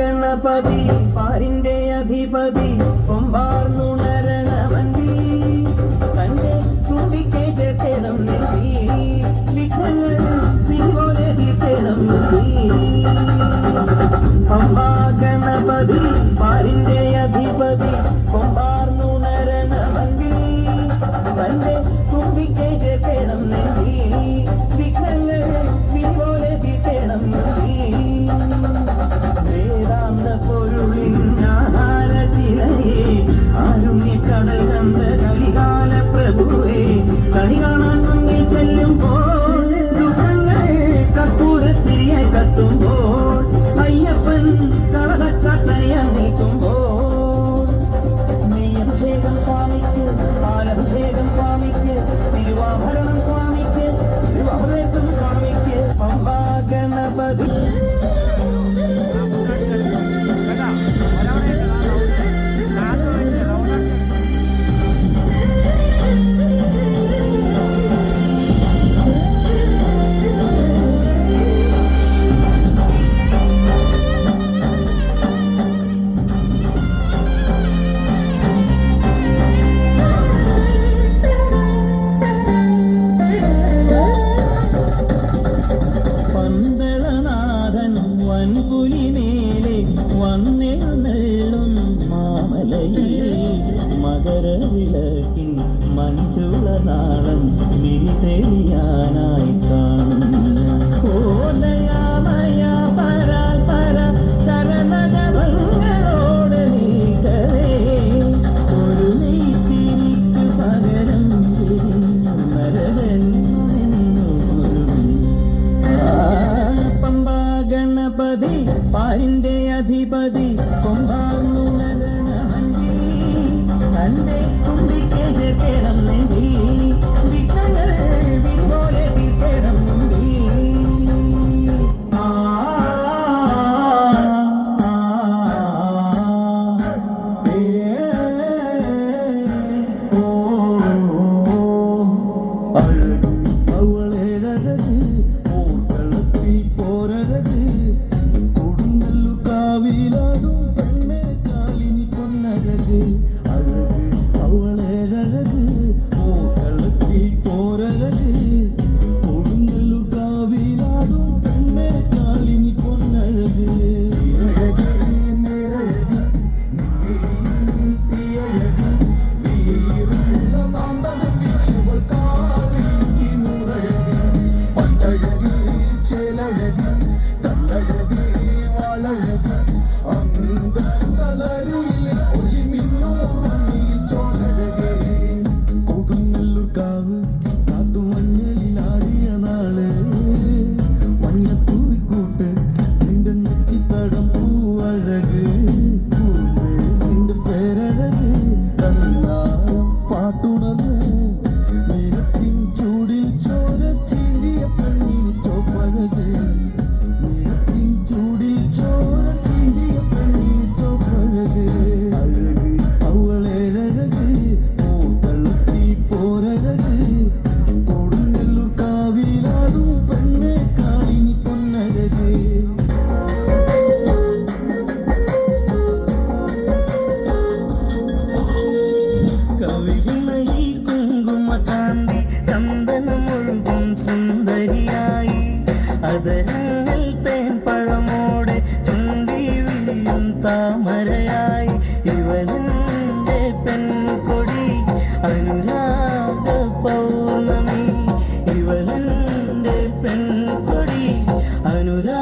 Ganapathi പാരിന്റെ അധിപതി But. വാൻകുലി മേലെ വന്നിരുന്നള്ളും മാമലയിൽ മകരവിളക്കിൻ മഞ്ജുള നാളം വിരിതെളിയാനായി കാണും. അധിപതി പാലിന്റെ അധിപതി കൊമ്പാർന്നു നൽകണമെങ്കിൽ തന്റെ കുണ്ടിക്കേണം നെഞ്ചി కదిలాడు పెన్నే కాలిని కొన్నగదే darling. കവിളിണയിൽ കുങ്കുമകാന്തി ചന്ദനം ഒഴുകും സുന്ദരിയായി അതരങ്ങൾ തേൻപഴമോടെ ചുണ്ടിയും താമരയായി. ഇവനെ പെൺകൊടി അനുരാ